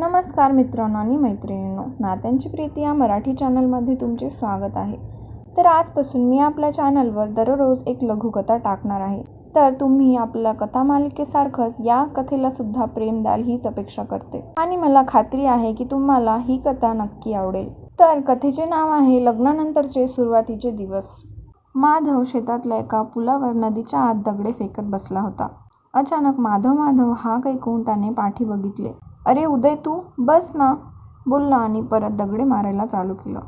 नमस्कार मित्रांनो आणि मैत्रिणींनो नात्यांची प्रीती या मराठी चॅनलमध्ये तुमचे स्वागत आहे. तर आजपासून मी आपल्या चॅनलवर दररोज एक लघुकथा टाकणार आहे. तर तुम्ही आपल्या कथा मालिकेसारखंच या कथेला सुद्धा प्रेम द्याल हीच अपेक्षा करते. आणि मला खात्री आहे की तुम्हाला ही कथा नक्की आवडेल. तर कथेचे नाव आहे लग्नानंतरचे सुरुवातीचे दिवस. माधव शेतातल्या एका पुलावर नदीच्या आत दगडे फेकत बसला होता. अचानक माधव माधव हा ऐकून त्याने पाठी बघितले. अरे उदय तू बस ना. बोलला आणि परत दगडे मारायला चालू केलं.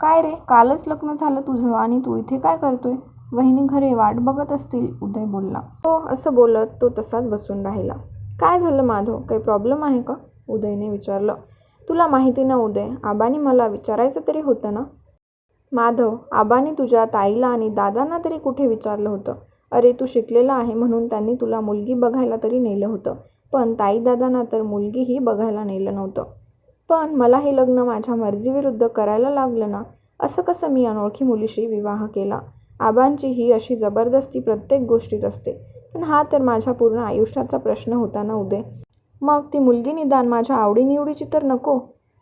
काय रे कालच लग्न झालं तुझं आणि तू इथे काय करतोय? वहिनी घरे वाट बघत असतील उदय बोलला. हो असं बोलत तो तसाच बसून राहिला. काय झालं माधव काही प्रॉब्लेम आहे का? उदयने विचारलं. तुला माहिती ना उदय आबानी मला विचारायचं तरी होतं ना? माधव आबाने तुझ्या ताईला आणि दादांना तरी कुठे विचारलं होतं? अरे तू शिकलेला आहे म्हणून त्यांनी तुला मुलगी बघायला तरी नेलं होतं. पण ताईदादांना तर मुलगीही बघायला नेलं नव्हतं. पण मला हे लग्न माझ्या मर्जीविरुद्ध करायला लागलं ना असं कसं मी अनोळखी मुलीशी विवाह केला? आबांची ही अशी जबरदस्ती प्रत्येक गोष्टीत असते. पण हा तर माझ्या पूर्ण आयुष्याचा प्रश्न होता ना उदय? मग ती मुलगी निदान माझ्या आवडीनिवडीची तर नको?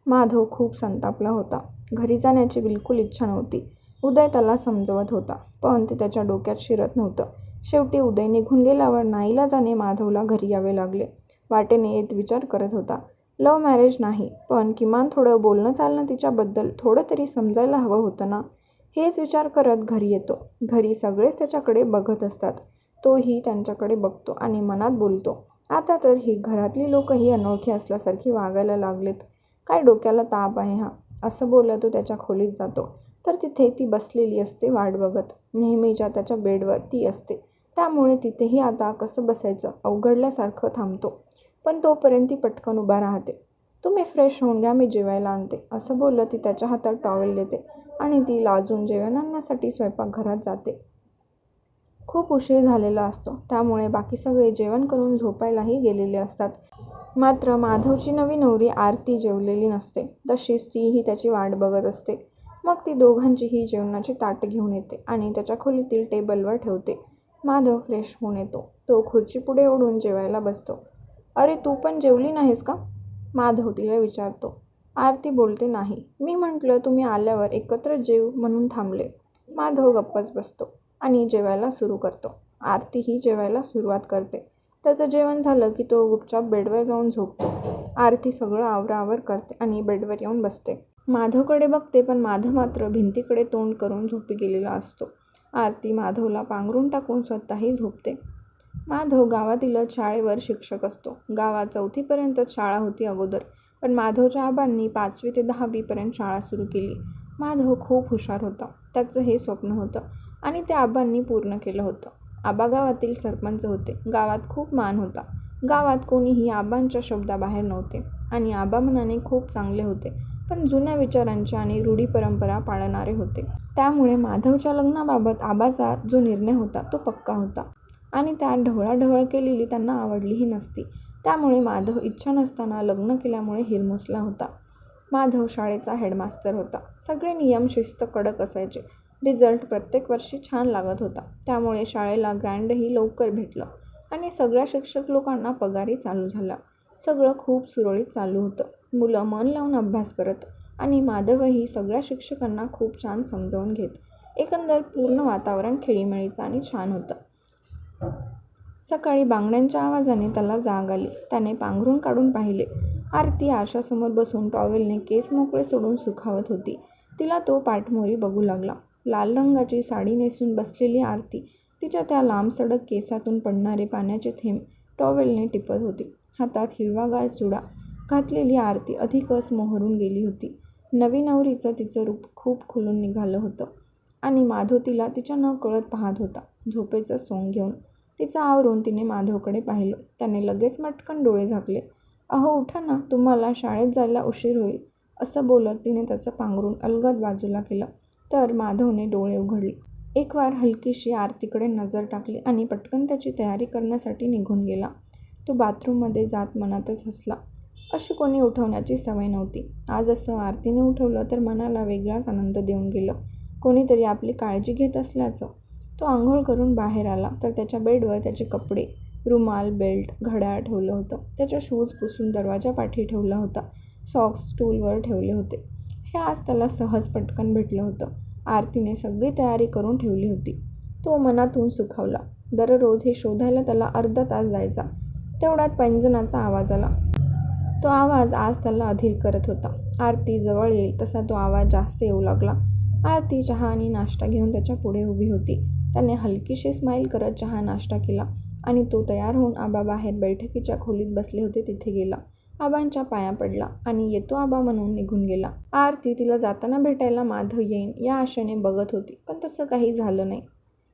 माधव खूप संतापला होता. घरी जाण्याची बिलकुल इच्छा नव्हती. उदय त्याला समजवत होता पण ते त्याच्या डोक्यात शिरत नव्हतं. शेवटी उदय निघून गेल्यावर नाईलाजाने माधवला घरी यावे लागले. वाटेने येत विचार करत होता. लव मॅरेज नाही पण किमान थोडं बोलणं चालणं तिच्याबद्दल थोडं तरी समजायला हवं होतं ना? हेच विचार करत घरी येतो. घरी सगळेच त्याच्याकडे बघत असतात. तोही त्यांच्याकडे बघतो आणि मनात बोलतो. आता तर ही घरातली लोकही अनोळखी असल्यासारखी वागायला लागलेत. काय डोक्याला ताप आहे हा? असं बोलत तो त्याच्या खोलीत जातो. तर तिथे ती बसलेली असते वाट बघत. नेहमीच्या त्याच्या बेडवर ती असते. त्यामुळे तिथेही आता कसं बसायचं? अवघडल्यासारखं थांबतो. पण तोपर्यंत ती पटकन उभा राहते. तुम्ही फ्रेश होऊन घ्या मी जेवायला आणते असं बोललं ती त्याच्या हातात टॉवेल देते आणि ती लाजून जेवण आणण्यासाठी स्वयंपाकघरात जाते. खूप उशीर झालेला असतो त्यामुळे बाकी सगळे जेवण करून झोपायलाही गेलेले असतात. मात्र माधवची नवी नवरी आरती जेवलेली नसते तशीच तीही त्याची वाट बघत असते. मग ती दोघांचीही जेवणाची ताट घेऊन येते आणि त्याच्या खोलीतील टेबलवर ठेवते. माधव फ्रेश होऊन येतो तो खुर्ची पुढे ओढून जेवायला बसतो. अरे तू पण जेवली नाहीस का? माधव तिला विचारतो. आरती बोलते नाही. मी म्हटलं तुम्ही आल्यावर एकत्र जेव म्हणून थांबले. माधव गप्पच बसतो आणि जेवायला सुरू करतो. आरतीही जेवायला सुरुवात करते. त्याचं जेवण झालं की तो गुपचाप बेडवर जाऊन झोपतो. आरती सगळं आवराआवर करते आणि बेडवर येऊन बसते. माधवकडे बघते पण माधव मात्र भिंतीकडे तोंड करून झोपी गेलेला असतो. आरती माधवला पांघरून टाकून स्वतःही झोपते. माधव गावातील शाळेवर शिक्षक असतो. गावात चौथीपर्यंत शाळा होती अगोदर पण माधवच्या आबांनी पाचवी ते दहावीपर्यंत शाळा सुरू केली. माधव खूप हुशार होता. त्याचं हे स्वप्न होतं आणि ते आबांनी पूर्ण केलं होतं. आबा गावातील सरपंच होते. गावात खूप मान होता. गावात कोणीही आबांच्या शब्दाबाहेर नव्हते आणि आबा मनाने खूप चांगले होते पण जुन्या विचारांचे आणि रूढी परंपरा पाळणारे होते. त्यामुळे माधवच्या लग्नाबाबत आबाचा जो निर्णय होता तो पक्का होता. आणि त्यात ढवळाढवळ केलेली त्यांना आवडलीही नसती. त्यामुळे माधव इच्छा नसताना लग्न केल्यामुळे हिरमुसला होता. माधव शाळेचा हेडमास्तर होता. सगळे नियम शिस्त कडक असायचे. रिझल्ट प्रत्येक वर्षी छान लागत होता. त्यामुळे शाळेला ग्रँडही लवकर भेटलं आणि सगळ्या शिक्षक लोकांना पगारही चालू झाला. सगळं खूप सुरळीत चालू होतं. मुलं मन लावून अभ्यास करत आणि माधवही सगळ्या शिक्षकांना खूप छान समजावून घेत. एकंदर पूर्ण वातावरण खेळीमेळीचं आणि छान होतं. सकाळी बांगड्यांच्या आवाजाने त्याला जाग आली. त्याने पांघरून काढून पाहिले. आरती आरशासमोर बसून टॉवेलने केस मोकळे सोडून सुखावत होती. तिला तो पाठमोरी बघू लागला. लाल रंगाची साडी नेसून बसलेली आरती तिच्या त्या लांब सडक केसातून पडणारे पाण्याचे थेंब टॉवेलने टिपत होती. हातात हिरवागार चुडा घातलेली आरती अधिकच मोहरून गेली होती. नवी नवरीचं तिचं रूप खूप खुलून निघालं होतं आणि माधो तिला तिच्या न कळत पाहत होता. झोपेचं सोंग घेऊन तिचं आवरून तिने माधवकडे पाहिलं. त्याने लगेच मटकन डोळे झाकले. अहो उठा ना तुम्हाला शाळेत जायला उशीर होईल असं बोलत तिने त्याचं पांघरून अलगद बाजूला केलं. तर माधवने डोळे उघडले. एक वार हलकीशी आरतीकडे नजर टाकली आणि पटकन त्याची तयारी करण्यासाठी निघून गेला. तो बाथरूममध्ये जात मनातच हसला. अशी कोणी उठवण्याची सवय नव्हती. आज असं आरतीने उठवलं तर मनाला वेगळाच आनंद देऊन गेलं. कोणीतरी आपली काळजी घेत असल्याचं. तो आंघोळ करून बाहेर आला. तर त्याच्या बेडवर त्याचे कपडे रुमाल बेल्ट घड्याळ ठेवलं होतं. त्याच्या शूज पुसून दरवाजा पाठी ठेवला होता. सॉक्स स्टूलवर ठेवले होते. हे आज त्याला सहज पटकन भेटलं होतं. आरतीने सगळी तयारी करून ठेवली होती. तो मनातून सुखावला. दररोज हे शोधायला त्याला अर्धा तास जायचा. तेवढ्यात पैंजनाचा आवाज आला. तो आवाज आज त्याला अधीर करत होता. आरती जवळ येईल तसा तो आवाज जास्त येऊ लागला. आरती चहा आणि नाश्ता घेऊन त्याच्या पुढे उभी होती. त्याने हलकीशी स्माईल करत चहा नाश्ता केला आणि तो तयार होऊन आबा बाहेर बैठकीच्या खोलीत बसले होते तिथे गेला. आबांच्या पाया पडला आणि येतो आबा म्हणून निघून गेला. आरती तिला जाताना भेटायला माधव येईन या आशेने बघत होती पण तसं काही झालं नाही.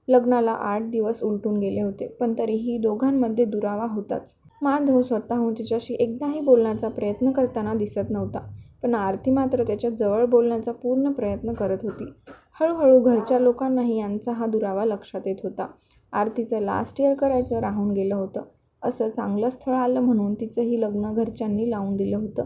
लग्नाला आठ दिवस उलटून गेले होते पण तरीही दोघांमध्ये दुरावा होताच. माधव स्वतःहून तिच्याशी एकदाही बोलण्याचा प्रयत्न करताना दिसत नव्हता पण आरती मात्र त्याच्याजवळ बोलण्याचा पूर्ण प्रयत्न करत होती. हळूहळू घरच्या लोकांनाही यांचा हा दुरावा लक्षात येत होता. आरतीचं लास्ट इयर करायचं राहून गेलं होतं. असं चांगलं स्थळ आलं म्हणून तिचंही लग्न घरच्यांनी लावून दिलं होतं.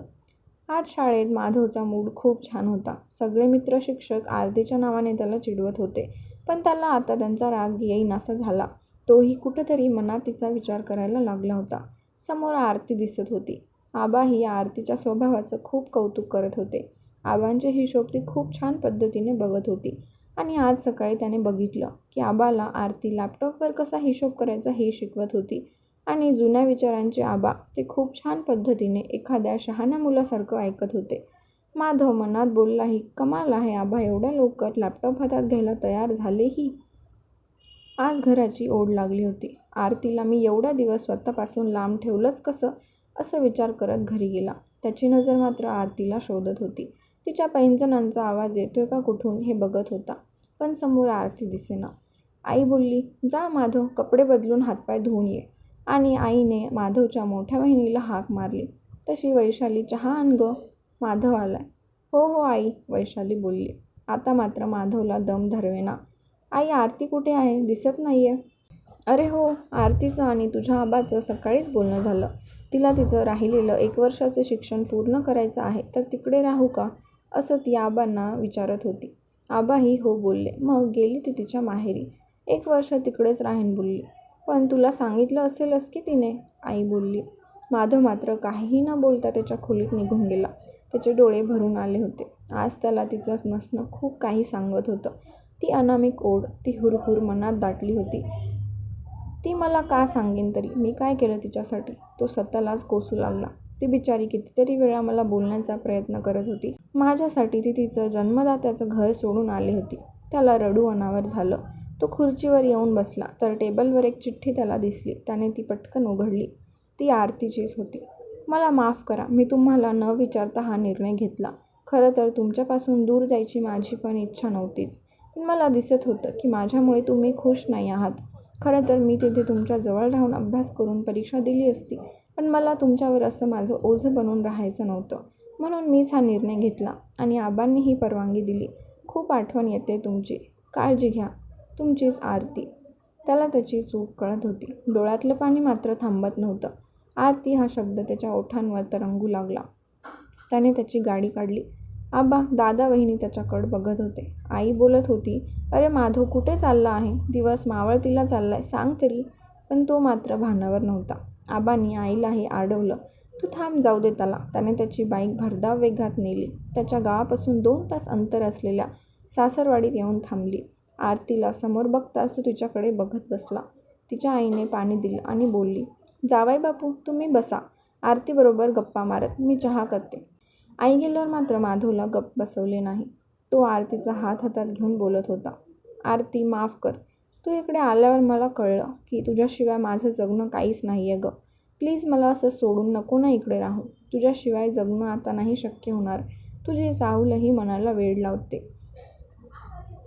आज शाळेत माधवचा मूड खूप छान होता. सगळे मित्र शिक्षक आरतीच्या नावाने त्याला चिडवत होते. पण त्याला आता त्यांचा राग येईनासा झाला. तोही कुठंतरी मनात तिचा विचार करायला लागला होता. समोर आरती दिसत होती. आबाही आरतीच्या स्वभावाचं खूप कौतुक करत होते. आबांचे हिशोब ती खूप छान पद्धतीने बघत होती. आणि आज सकाळी त्याने बघितलं की आबाला आरती लॅपटॉपवर कसा हिशोब करायचा हे शिकवत होती. आणि जुन्या विचारांचे आबा ते खूप छान पद्धतीने एखाद्या शहाण्या मुलासारखं ऐकत होते. माधव मनात बोललाही कमाल आहे आबा एवढ्या लवकर लॅपटॉप हातात घ्यायला तयार झालेही. आज घराची ओढ लागली होती. आरतीला मी एवढ्या दिवस स्वतःपासून लांब ठेवलंच कसं? असं विचार करत घरी गेला. त्याची नजर मात्र आरतीला शोधत होती. तिच्या पैंजणांचा आवाज येतोय का कुठून हे बघत होता. पण समोर आरती दिसेना. आई बोलली जा माधव कपडे बदलून हातपाय धुवून ये. आणि आईने माधवच्या मोठ्या बहिणीला हाक मारली. तशी वैशाली चहा आण ग. माधव आलाय. हो हो आई वैशाली बोलली. आता मात्र माधवला दम धरवेना. आई आरती कुठे आहे? दिसत नाही आहे अरे हो आरतीचं आणि तुझ्या आबाचं सकाळीच बोलणं झालं. तिला तिचं राहिलेलं एक वर्षाचं शिक्षण पूर्ण करायचं आहे तर तिकडे राहू का? असं ती आबांना विचारत होती. आबाही हो बोलले. मग गेली ती तिच्या माहेरी. एक वर्ष तिकडेच राहीन बोलली. पण तुला सांगितलं असेलच की तिने? आई बोलली. माधव मात्र काहीही न बोलता त्याच्या खोलीत निघून गेला. त्याचे डोळे भरून आले होते. आज त्याला तिचं नसणं खूप काही सांगत होतं. ती अनामिक ओढ ती हुरहुर मनात दाटली होती. ती मला का सांगेन तरी? मी काय केलं तिच्यासाठी? तो स्वतःलाच कोसू लागला. ती बिचारी कितीतरी वेळा मला बोलण्याचा प्रयत्न करत होती. माझ्यासाठी ती तिचं जन्मदात्याचं घर सोडून आली होती. त्याला रडू अनावर झालं. तो खुर्चीवर येऊन बसला. तर टेबलवर एक चिठ्ठी त्याला दिसली. त्याने ती पटकन उघडली. ती आरतीचीच होती. मला माफ करा. मी तुम्हाला न विचारता हा निर्णय घेतला. खरं तर तुमच्यापासून दूर जायची माझी पण इच्छा नव्हतीच. पण मला दिसत होतं की माझ्यामुळे तुम्ही खुश नाही आहात. खरं तर मी तिथे तुमच्या जवळ राहून अभ्यास करून परीक्षा दिली असती. पण मला तुमच्यावर असं माझं ओझं बनून राहायचं नव्हतं. म्हणून मीच हा निर्णय घेतला आणि आबांनी ही परवानगी दिली. खूप आठवण येते तुमची. काळजी घ्या. तुमचीच आरती. त्याला त्याची चूक कळत होती. डोळ्यातलं पाणी मात्र थांबत नव्हतं. आरती हा शब्द त्याच्या ओठांवर तरंगू लागला. त्याने त्याची गाडी काढली. आबा दादा वहिनी त्याच्याकडं बघत होते. आई बोलत होती अरे माधव कुठे चालला आहे? दिवस मावळतीला चाललाय. सांग तरी. पण तो मात्र भानावर नव्हता. आबांनी आईलाही आडवलं. तू थांब जाऊ दे त्याला त्याने त्याची बाईक भरधाव वेगात नेली. त्याच्या गावापासून दोन तास अंतर असलेल्या सासरवाडीत येऊन थांबली. आरतीला समोर बघताच तो तिच्याकडे बघत बसला. तिच्या आईने पाणी दिलं आणि बोलली जावाई बापू तुम्ही बसा. आरतीबरोबर गप्पा मारत मी चहा करते. आई गेल्यावर मात्र माधवला गप्प बसवले नाही. तो आरतीचा हात हातात घेऊन बोलत होता. आरती माफ कर. तू इकडे आल्यावर मला कळलं की तुझ्याशिवाय माझं जगणं काहीच नाही आहे गं. प्लीज मला असं सोडून नको ना इकडे राहू तुझ्याशिवाय जगणं आता नाही शक्य होणार. तुझी चाहूलही मनाला वेळ लावते.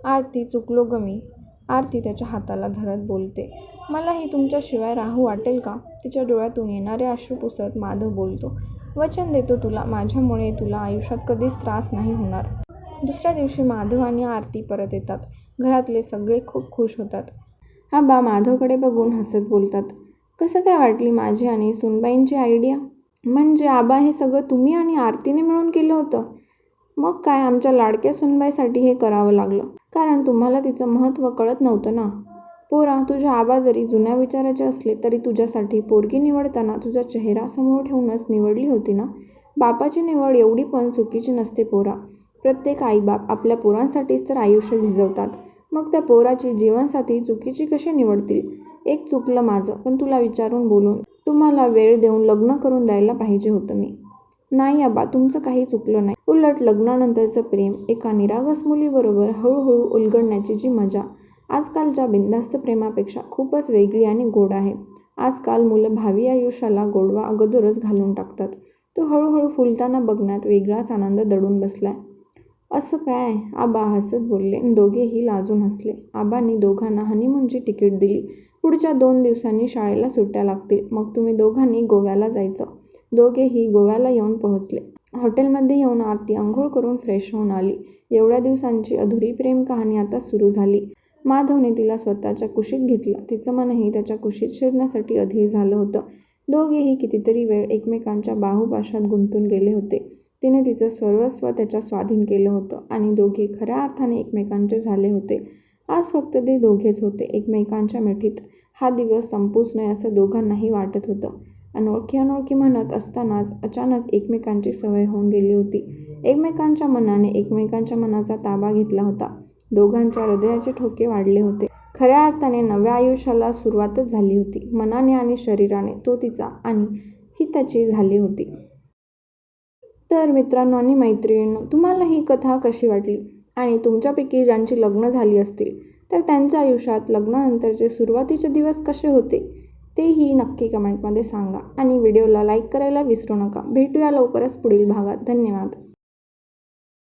आरती चुकलो ग मी. आरती त्याच्या हाताला धरत बोलते. मलाही तुमच्याशिवाय राहू वाटेल का? तिच्या डोळ्यातून येणारे अश्रू पुसत माधव बोलतो. वचन देतो तुला. माझ्यामुळे तुला आयुष्यात कधीच त्रास नाही होणार. दुसऱ्या दिवशी माधव आणि आरती परत येतात. घरातले सगळे खूप खुश होतात. आबा माधवकडे बघून हसत बोलतात. कसं काय वाटली माझी आणि सुनबाईंची आयडिया? म्हणजे आबा हे सगळं तुम्ही आणि आरतीने मिळून केलं होतं. मग काय आमच्या लाडक्या सुनबाईसाठी हे करावं लागलं? कारण तुम्हाला तिचं महत्त्व कळत नव्हतं ना? पोरा तुझ्या आबा जरी जुन्या विचाराचे असले तरी तुझ्यासाठी पोरगी निवडताना तुझा चेहरा समोर ठेवूनच निवडली होती ना? बापाची निवड एवढी पण चुकीची नसते पोरा. प्रत्येक आईबाप आपल्या पोरांसाठीच तर आयुष्य झिजवतात. मग त्या पोराची जीवनसाथी चुकीची कशी निवडतील? एक चुकलं माझं पण तुला विचारून बोलून तुम्हाला वेळ देऊन लग्न करून द्यायला पाहिजे होतं मी. नाही आबा तुमचं काही चुकलं नाही. उलट लग्नानंतरचं प्रेम एका निरागस मुलीबरोबर हळूहळू उलगडण्याची जी मजा आजकालच्या बिनधास्त प्रेमापेक्षा खूपच वेगळी आणि गोड आहे. आजकाल मुलं भावी आयुष्याला गोडवा अगोदरच घालून टाकतात. तो हळूहळू फुलताना बघण्यात वेगळाच आनंद दडून बसलाय. असं काय? आबा हसत बोलले. आणि दोघेही लाजून हसले. आबांनी दोघांना हनीमूनची तिकीट दिली. पुढच्या दोन दिवसांनी शाळेला सुट्ट्या लागतील. मग तुम्ही दोघांनी गोव्याला जायचं. दोघेही गोव्याला येऊन पोहोचले. हॉटेलमध्ये येऊन आरती आंघोळ करून फ्रेश होऊन आली. एवढ्या दिवसांची अधुरी प्रेम कहाणी आता सुरू झाली. माधवने तिला स्वतःच्या कुशीत घेतलं. तिचं मनही त्याच्या कुशीत शिरण्यासाठी अधीर झालं होतं. दोघेही कितीतरी वेळ एकमेकांच्या बाहुपाशात गुंतून गेले होते. तिने तिचं सर्वस्व त्याच्या स्वाधीन केलं होतं आणि दोघे खऱ्या अर्थाने एकमेकांचे झाले होते. आज फक्त ते दोघेच होते एकमेकांच्या मिठीत. हा दिवस संपूच नये असं दोघांनाही वाटत होतं. अनोळखी अनोळखी म्हणत असतानाच अचानक एकमेकांची सवय होऊन गेली होती. एकमेकांच्या मनाने एकमेकांच्या मनाचा ताबा घेतला होता. दोघांच्या हृदयाचे ठोके वाढले होते. खऱ्या अर्थाने नव्या आयुष्याला सुरुवातच झाली होती. मनाने आणि शरीराने तो तिचा आणि ही त्याची झाली होती. तर मित्रांनो आणि मैत्रिणींनो तुम्हाला ही कथा कशी वाटली? आणि तुमच्यापैकी ज्यांची लग्न झाली असतील तर त्यांच्या आयुष्यात लग्नानंतरचे सुरुवातीचे दिवस कसे होते तेही नक्की कमेंटमध्ये सांगा. आणि व्हिडिओला लाईक करायला विसरू नका. भेटूया लवकरच पुढील भागात. धन्यवाद.